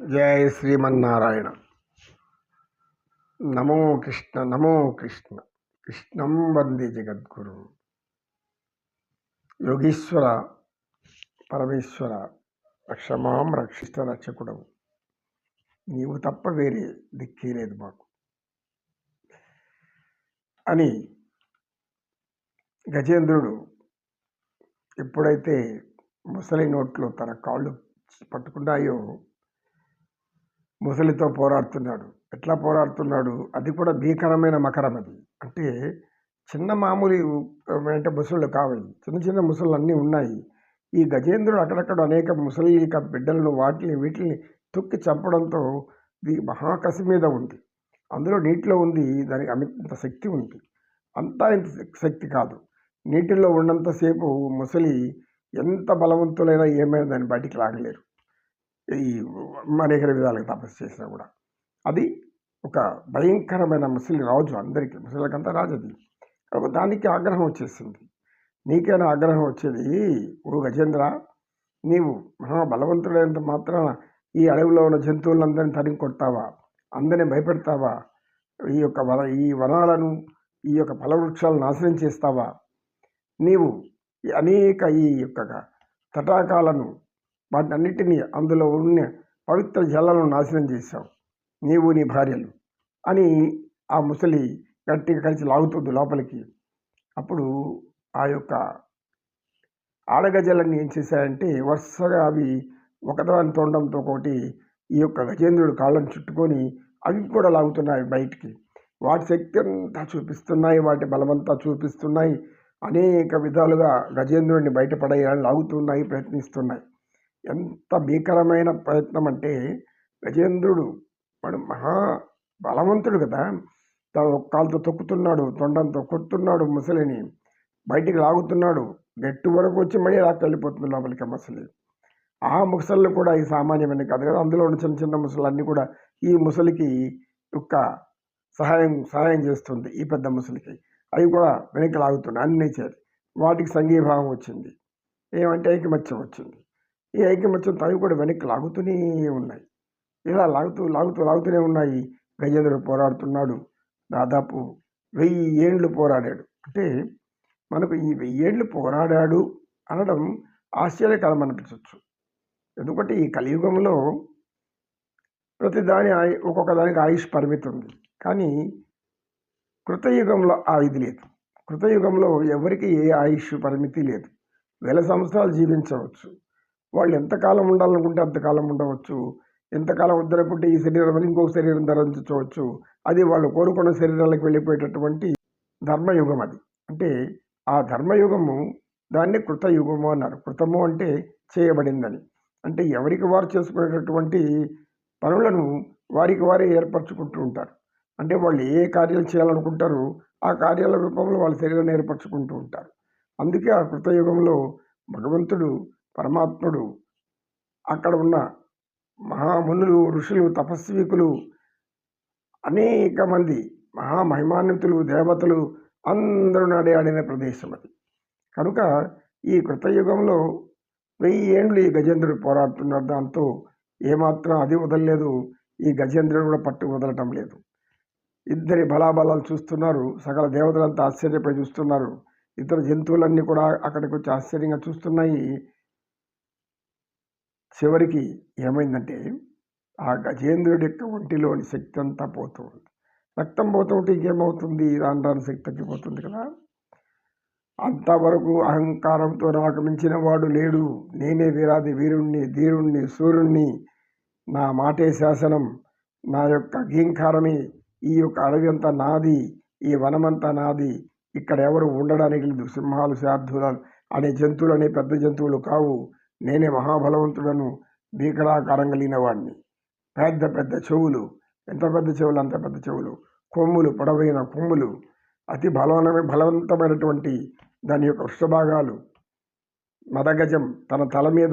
జయ శ్రీమన్నారాయణ. నమో కృష్ణ నమో కృష్ణ కృష్ణం వందే జగద్గురు. యోగీశ్వర పరమేశ్వర రక్షమాం రక్షిష్ట రక్షకుడవు. నీవు తప్ప వేరే దిక్కే లేదు మాకు. అని గజేంద్రుడు ఎప్పుడైతే ముసలి నోట్లో తన కాళ్ళు పట్టుకున్నాయో ముసలితో పోరాడుతున్నాడు. ఎట్లా పోరాడుతున్నాడు? అది కూడా భీకరమైన మకరం అది. అంటే చిన్న మామూలు అంటే ముసళ్ళు కావాలి చిన్న చిన్న ముసళ్ళు అన్నీ ఉన్నాయి. ఈ గజేంద్రుడు అక్కడక్కడ అనేక ముసలి బిడ్డలను వాటిని వీటిని తొక్కి చంపడంతో ఇది మహాకసి మీద ఉంది. అందులో నీటిలో ఉంది దానికి అమిత శక్తి ఉంది. అంతా ఇంత శక్తి కాదు. నీటిలో ఉన్నంతసేపు ముసలి ఎంత బలవంతులైనా ఏమైనా దాన్ని బయటికి లాగలేరు. ఈ అనేక విధాలుగా తపస్సు చేసినా కూడా. అది ఒక భయంకరమైన ముసలి రాజు అందరికీ ముసలికంతా రాజు అది కాబట్టి దానికి ఆగ్రహం వచ్చేసింది. నీకైనా ఆగ్రహం వచ్చేది? ఓ గజేంద్ర నీవు మహాబలవంతుడైనంత మాత్రాన ఈ అడవిలో ఉన్న జంతువులందరినీ తరిగి కొడతావా? అందరినీ భయపెడతావా? ఈ యొక్క వన ఈ వనాలను ఈ యొక్క ఫలవృక్షాలను నాశనం చేస్తావా? నీవు అనేక ఈ యొక్క తటాకాలను వాటన్నిటినీ అందులో ఉన్న పవిత్ర జలాలను నాశనం చేశావు. నీవు నీ భార్యలు అని ఆ ముసలి గట్టిగా కలిసి లాగుతుంది లోపలికి. అప్పుడు ఆ యొక్క ఆడగజలన్నీ ఏం చేశాయంటే వరుసగా అవి ఒకదాని తోండంతో ఒకటి ఈ యొక్క గజేంద్రుడు కాళ్ళను చుట్టుకొని అవి కూడా లాగుతున్నాయి బయటికి. వాటి శక్తి అంతా చూపిస్తున్నాయి వాటి బలమంతా చూపిస్తున్నాయి. అనేక విధాలుగా గజేంద్రుడిని బయటపడేయాలని లాగుతున్నాయి ప్రయత్నిస్తున్నాయి. ఎంత భీకరమైన ప్రయత్నం అంటే గజేంద్రుడు వాడు మహా బలవంతుడు కదా. తన కాలుతో తొక్కుతున్నాడు తొండంతో కొడుతున్నాడు ముసలిని. బయటికి లాగుతున్నాడు. గట్టి వరకు వచ్చి మళ్ళీ రాక వెళ్ళిపోతుంది లోపలికి ముసలి. ఆ ముసళ్ళు కూడా ఈ సామాన్యమైన కాదు కదా. అందులో ఉన్న చిన్న చిన్న ముసలు అన్నీ కూడా ఈ ముసలికి యొక్క సహాయం సహాయం చేస్తుంది ఈ పెద్ద ముసలికి. అవి కూడా వెనక్కి లాగుతున్నాయి అన్నీ చేరి. వాటికి సంఘీభావం వచ్చింది. ఏమంటే ఐకమత్యం వచ్చింది. ఈ ఐకమత్యంతో అవి కూడా వెనక్కి లాగుతూనే ఉన్నాయి. ఇలా లాగుతూ లాగుతూ లాగుతూనే ఉన్నాయి. గజేంద్రుడు పోరాడుతున్నాడు. దాదాపు వెయ్యి ఏండ్లు పోరాడాడు. అంటే మనకు ఈ వెయ్యి ఏండ్లు పోరాడాడు అనడం ఆశ్చర్యకరం అనిపించవచ్చు ఎందుకంటే ఈ కలియుగంలో ప్రతిదాని ఒక్కొక్క దానికి ఆయుష్ పరిమితి ఉంది. కానీ కృతయుగంలో ఆ ఇది లేదు. కృతయుగంలో ఎవరికి ఏ ఆయుష్ పరిమితి లేదు. వేల సంవత్సరాలు జీవించవచ్చు. వాళ్ళు ఎంతకాలం ఉండాలనుకుంటే అంతకాలం ఉండవచ్చు. ఎంతకాలం వద్దనుకుంటే ఈ శరీరం ఇంకొక శరీరం ధరించవచ్చు. అది వాళ్ళు కోరుకున్న శరీరాలకు వెళ్ళిపోయేటటువంటి ధర్మయుగం అది. అంటే ఆ ధర్మయుగము దాన్ని కృతయుగము అన్నారు. కృతము అంటే చేయబడిందని. అంటే ఎవరికి వారు చేసుకునేటటువంటి పనులను వారికి వారే ఏర్పరచుకుంటూ ఉంటారు. అంటే వాళ్ళు ఏ కార్యాలు చేయాలనుకుంటారో ఆ కార్యాల రూపంలో వాళ్ళ శరీరాన్ని ఏర్పరచుకుంటూ ఉంటారు. అందుకే ఆ కృతయుగంలో భగవంతుడు పరమాత్ముడు అక్కడ ఉన్న మహామునులు ఋషులు తపస్వికులు అనేక మంది మహామహిమాన్వితులు దేవతలు అందరూ నడియాడిన ప్రదేశం అది. కనుక ఈ కృతయుగంలో వెయ్యి ఏండ్లు ఈ గజేంద్రుడు పోరాడుతున్నారు దాంతో ఏమాత్రం అది వదలలేదు. ఈ గజేంద్రుడు కూడా పట్టు వదలటం లేదు. ఇద్దరి బలాబలాలు చూస్తున్నారు. సకల దేవతలంతా ఆశ్చర్యపై చూస్తున్నారు. ఇతర జంతువులన్నీ కూడా అక్కడికి వచ్చి ఆశ్చర్యంగా చూస్తున్నాయి. చివరికి ఏమైందంటే ఆ గజేంద్రుడి యొక్క ఒంటిలోని శక్తి అంతా పోతుంది. రక్తం పోతుంటే ఇంకేమవుతుంది? రాను రాని శక్తి తగ్గిపోతుంది కదా. అంతవరకు అహంకారంతో నాకు మించిన వాడు లేడు. నేనే వీరాది వీరుణ్ణి ధీరుణ్ణి సూర్యుణ్ణి. నా మాటే శాసనం. నా యొక్క గీంకారమే ఈ యొక్క అడవి అంతా నాది. ఈ వనమంతా నాది. ఇక్కడ ఎవరు ఉండడానికి లేదు. సింహాలు శార్థులు అనే జంతువులు అనే పెద్ద జంతువులు కావు. నేనే మహాబలవంతుడను భీకరాకారం కలిగిన వాడిని పెద్ద పెద్ద చెవులు ఎంత పెద్ద చెవులు అంత పెద్ద చెవులు. కొమ్ములు పొడవైన కొమ్ములు. అతి బలమైన బలవంతమైనటువంటి దాని యొక్క వృషభాగాలు. మదగజం తన తల మీద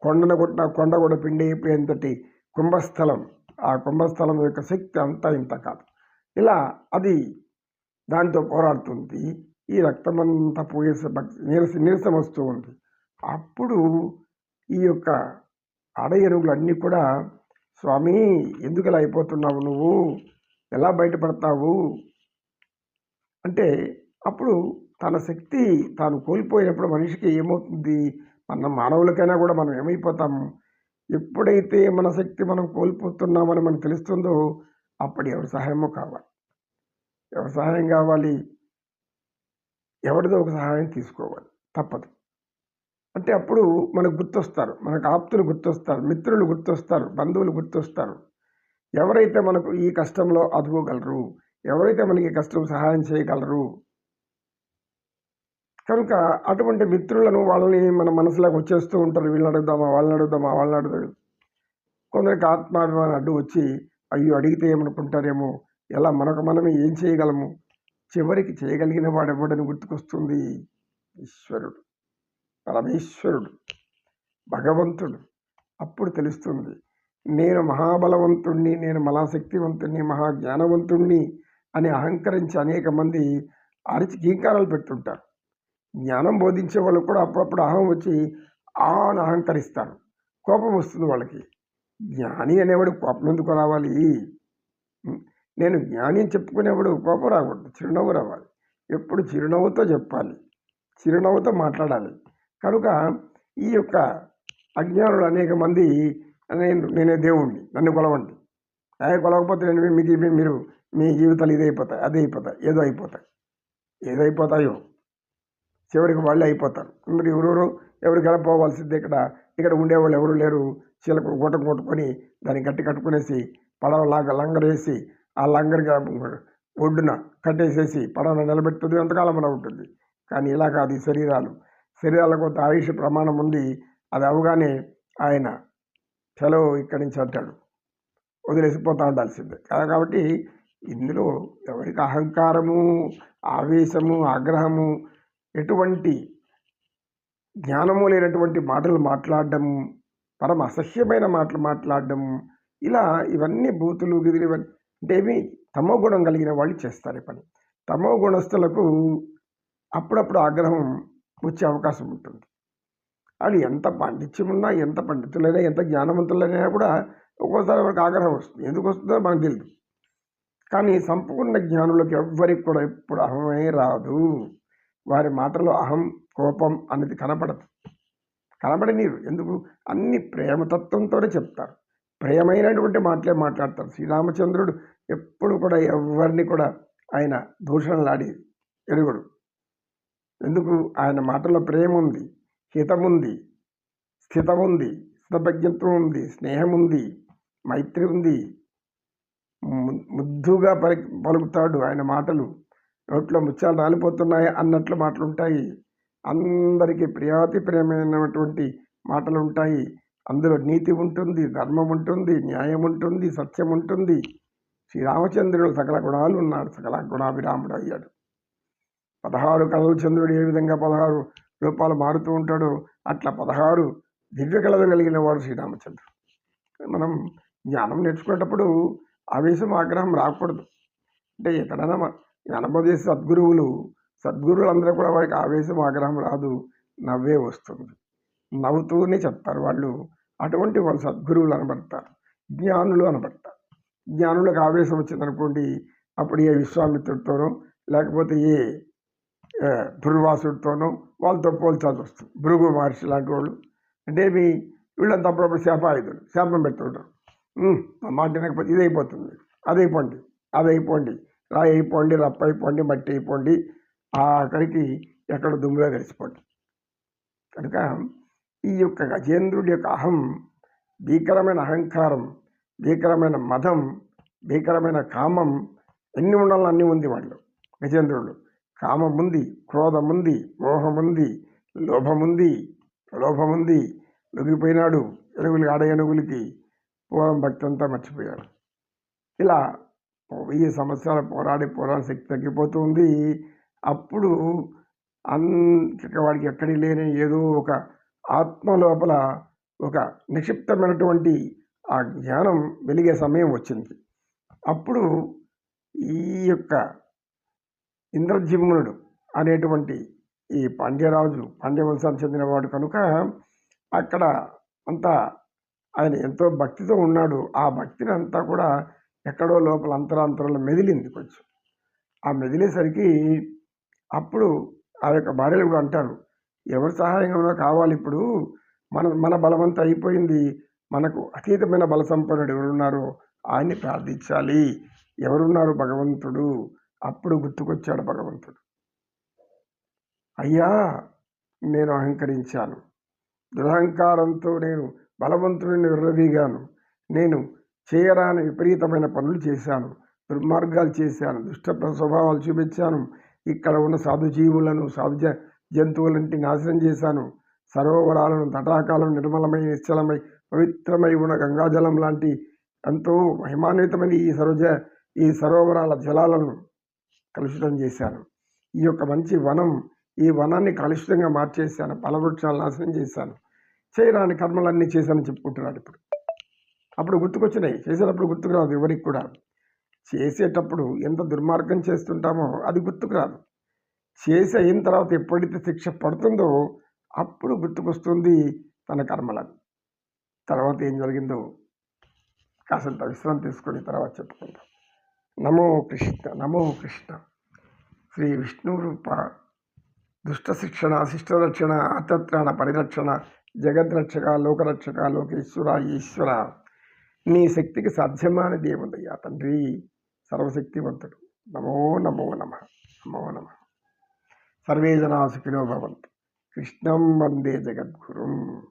కొండను కొట్టిన కొండ కూడా పిండి అయిపోయేంతటి కుంభస్థలం. ఆ కుంభస్థలం యొక్క శక్తి అంతా ఇంత కాదు. ఇలా అది దాంతో పోరాడుతుంది. ఈ రక్తమంతా పోయేసే నీరస నీరసం వస్తూ ఉంది. అప్పుడు ఈ యొక్క అడ ఎరువులు అన్నీ కూడా స్వామి ఎందుకు ఇలా అయిపోతున్నావు నువ్వు? ఎలా బయటపడతావు? అంటే అప్పుడు తన శక్తి తాను కోల్పోయినప్పుడు మనిషికి ఏమవుతుంది? మన మానవులకైనా కూడా మనం ఏమైపోతాం? ఎప్పుడైతే మన శక్తి మనం కోల్పోతున్నామని మనకు తెలుస్తుందో అప్పుడు ఎవరి సహాయమో కావాలి. ఎవరి సహాయం కావాలి? ఎవరిదో ఒక సహాయం తీసుకోవాలి. తప్పదు. అంటే అప్పుడు మనకు గుర్తొస్తారు. మనకు ఆప్తులు గుర్తొస్తారు. మిత్రులు గుర్తొస్తారు. బంధువులు గుర్తొస్తారు. ఎవరైతే మనకు ఈ కష్టంలో అదుకోగలరు ఎవరైతే మనకి కష్టం సహాయం చేయగలరు? కనుక అటువంటి మిత్రులను వాళ్ళని మన మనసులోకి వచ్చేస్తూ ఉంటారు. వీళ్ళని అడుగుదామా? వాళ్ళని అడుగుదామా? వాళ్ళని అడుగుదాం కొందరికి ఆత్మాభిమానం అడ్డు వచ్చి అయ్యో అడిగితే ఏమనుకుంటారేమో? ఎలా మనకు మనమే ఏం చేయగలము? చివరికి చేయగలిగిన వాడెవడని గుర్తుకొస్తుంది? ఈశ్వరుడు. పరమేశ్వరుడు భగవంతుడు. అప్పుడు తెలుస్తుంది నేను మహాబలవంతుణ్ణి నేను మహాశక్తివంతుణ్ణి మహాజ్ఞానవంతుణ్ణి అని అహంకరించి అనేక మంది అరిచి కీంకారాలు పెడుతుంటారు. జ్ఞానం బోధించే వాళ్ళు కూడా అప్పుడప్పుడు అహం వచ్చి ఆ అని అహంకరిస్తారు. కోపం వస్తుంది వాళ్ళకి. జ్ఞాని అనేవాడు కోపం ఎందుకు రావాలి? నేను జ్ఞాని అని చెప్పుకునేవాడు కోపం రాకూడదు చిరునవ్వు రావాలి. ఎప్పుడు చిరునవ్వుతో చెప్పాలి చిరునవ్వుతో మాట్లాడాలి. కనుక ఈ యొక్క అజ్ఞానులు అనేక మంది నేను నేనే దేవుణ్ణి నన్ను కొలవండి. అదే కొలవకపోతే నేను మీకు మీరు మీ జీవితాలు ఇది అయిపోతాయి అది అయిపోతాయి ఏదో అయిపోతాయి. ఏదో అయిపోతాయో. చివరికి వాళ్ళే అయిపోతారు. మరి ఎవరెవరు ఎవరికైనా పోవాల్సిందే ఇక్కడ ఇక్కడ ఉండేవాళ్ళు ఎవరు లేరు. చీలకు గుట్టం కొట్టుకొని దాన్ని గట్టి కట్టుకునేసి పడవ లాగా లంగరేసి ఆ లంగరికి ఒడ్డున కట్టేసేసి పడవను నిలబెట్టుతుంది ఎంతకాలం అలా ఉంటుంది. కానీ ఇలా కాదు ఈ శరీరాలు. శరీరాలకు కొంత ఆయుష్ ప్రమాణం ఉంది అది అవగానే ఆయన సెలవు ఇక్కడి నుంచి అంటాడు. వదిలేసిపోతూ ఉండాల్సిందే. కాబట్టి ఇందులో ఎవరికి అహంకారము ఆవేశము ఆగ్రహము ఎటువంటి జ్ఞానము లేనటువంటి మాటలు మాట్లాడడం పరమ అసహ్యమైన మాటలు మాట్లాడడం ఇలా ఇవన్నీ బూతులు గిదులు ఇవన్నీ అంటే ఏమి తమో గుణం కలిగిన వాళ్ళు చేస్తారు ఈ పని. తమో గుణస్థులకు అప్పుడప్పుడు ఆగ్రహం వచ్చే అవకాశం ఉంటుంది. వాళ్ళు ఎంత పాండిత్యం ఉన్నా ఎంత పండితులైనా ఎంత జ్ఞానవంతులైనా కూడా ఒక్కోసారి వాళ్ళకి ఆగ్రహం వస్తుంది. ఎందుకు వస్తుందో మనకు తెలియదు కానీ సంపూర్ణ జ్ఞానులకు ఎవ్వరికి కూడా ఎప్పుడు అహమే రాదు. వారి మాటలో అహం కోపం అనేది కనపడదు. కనబడనీరు ఎందుకు? అన్ని ప్రేమతత్వంతోనే చెప్తారు. ప్రేమైనటువంటి మాటలే మాట్లాడతారు. శ్రీరామచంద్రుడు ఎప్పుడు కూడా ఎవరిని కూడా ఆయన దూషణలాడి ఎరుగుడు. ఎందుకు? ఆయన మాటలో ప్రేమ ఉంది హితం ఉంది స్థితం ఉంది స్థితప్రజ్ఞత్వం ఉంది స్నేహం ఉంది మైత్రి ఉంది ముద్దుగా పలి పలుకుతాడు ఆయన మాటలు. నోట్లో ముత్యాలు రాలిపోతున్నాయి అన్నట్లు మాటలు ఉంటాయి అందరికీ ప్రియాతి ప్రియమైనటువంటి మాటలు ఉంటాయి అందులో నీతి ఉంటుంది ధర్మం ఉంటుంది న్యాయం ఉంటుంది సత్యం ఉంటుంది శ్రీరామచంద్రుడు సకల గుణాలు ఉన్నాడు సకల గుణాభిరాముడు అయ్యాడు పదహారు కళలు చంద్రుడు ఏ విధంగా పదహారు రూపాలు మారుతూ ఉంటాడో అట్లా పదహారు దివ్య కళలు కలిగిన వాడు శ్రీరామచంద్రుడు. మనం జ్ఞానం నేర్చుకునేటప్పుడు ఆవేశం ఆగ్రహం రాకూడదు. అంటే ఎక్కడైనా మ- చేసే సద్గురువులు సద్గురువులందరూ కూడా వారికి ఆవేశం ఆగ్రహం రాదు నవ్వే వస్తుంది. నవ్వుతూనే చెప్తారు వాళ్ళు. అటువంటి వాళ్ళు సద్గురువులు అనబడతారు జ్ఞానులు అనబడతారు. జ్ఞానులకు ఆవేశం వచ్చిందనుకోండి అప్పుడు ఏ విశ్వామిత్రుడితోనో లేకపోతే ఏ ఆ, వాళ్ళతో పోల్చాల్సి వస్తుంది. భృగు మహర్షి లాంటి వాళ్ళు. అంటే మీ వీళ్ళంతా అప్పుడప్పుడు శాపాయుధులు శాపం పెడుతుంటారు మాట వినకపోతే ఇది అయిపోతుంది. అదైపోండి అదైపోండి రాయి అయిపోండి రప్ప అయిపోండి మట్టి అయిపోండి. అక్కడికి ఎక్కడ దుమ్ములో కలిసిపోండి. కనుక ఈ యొక్క గజేంద్రుడి యొక్క అహం భీకరమైన అహంకారం భీకరమైన మదం భీకరమైన కామం ఎన్ని ఉండాలో అన్నీ ఉంది వాళ్ళు గజేంద్రుడు. కామం ఉంది క్రోధం ఉంది మోహం ఉంది లోభం ఉంది ప్రలోభం ఉంది లొంగిపోయినాడు ఎనుగులు ఆడ పూర్వం భక్తి అంతా మర్చిపోయాడు ఇలా వెయ్యి సంవత్సరాలు పోరాడి పోరాడి శక్తి తగ్గిపోతూ ఉంది అప్పుడు అంత వాడికి ఎక్కడి లేని ఏదో ఒక ఆత్మ లోపల ఒక నిక్షిప్తమైనటువంటి ఆ జ్ఞానం వెలిగే సమయం వచ్చింది. అప్పుడు ఈ యొక్క ఇంద్రజిమ్నుడు అనేటువంటి ఈ పాండ్యరాజు పాండ్యవంశానికి చెందినవాడు కనుక అక్కడ అంతా ఆయన ఎంతో భక్తితో ఉన్నాడు. ఆ భక్తిని అంతా కూడా ఎక్కడో లోపల అంతరాంతరంలో మెదిలింది కొంచెం. ఆ మెదిలేసరికి అప్పుడు ఆ యొక్క భార్యలు కూడా అంటారు ఎవరి సహాయంగా కావాలి ఇప్పుడు. మన మన బలవంత అయిపోయింది. మనకు అతీతమైన బల సంపన్నుడు ఎవరున్నారో ఆయన్ని ప్రార్థించాలి. ఎవరున్నారు భగవంతుడు? అప్పుడు గుర్తుకొచ్చాడు భగవంతుడు. అయ్యా నేను అహంకరించాను. దురహంకారంతో నేను బలవంతుడిని విర్రవీగాను. నేను చేయరాని విపరీతమైన పనులు చేశాను. దుర్మార్గాలు చేశాను. దుష్ట స్వభావాలు చూపించాను. ఇక్కడ ఉన్న సాధుజీవులను సాధు జంతువులంటి నాశనం చేశాను. సరోవరాలను తటాకాలను నిర్మలమై నిశ్చలమై పవిత్రమై ఉన్న గంగాజలం లాంటి ఎంతో మహిమాన్వితమైన ఈ సరోజ ఈ సరోవరాల జలాలను కలుషితం చేశాను ఈ యొక్క మంచి వనం ఈ వనాన్ని కలుషితంగా మార్చేశాను ఫలవృక్షాలు నాశనం చేశాను చేయరాని కర్మలన్నీ చేశానని చెప్పుకుంటున్నాడు ఇప్పుడు. అప్పుడు గుర్తుకొచ్చినాయి. చేసేటప్పుడు గుర్తుకురాదు ఎవరికి కూడా. చేసేటప్పుడు ఎంత దుర్మార్గం చేస్తుంటామో అది గుర్తుకురాదు. చేసి అయిన తర్వాత ఎప్పుడైతే శిక్ష పడుతుందో అప్పుడు గుర్తుకొస్తుంది తన కర్మలను తర్వాత ఏం జరిగిందో కాసంత విశ్రాంతి తీసుకొని తర్వాత చెప్పుకుందాం. నమో కృష్ణ నమో కృష్ణ. శ్రీ విష్ణు రూప దుష్ట శిక్షణ శిష్టరక్షణ అతత్రాణ పరిరక్షణ జగద్రక్షక లోకరక్షక లోకేశ్వర ఈశ్వర. నీ శక్తికి సాధ్యమాని ఏముందయ్యా తండ్రి సర్వశక్తివంతుడు. నమో నమో నమ నమో నమ. సర్వే జనాసుఖినో భవంతు. కృష్ణం వందే జగద్గురుం.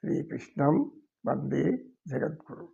శ్రీకృష్ణం వందే జగద్గురు.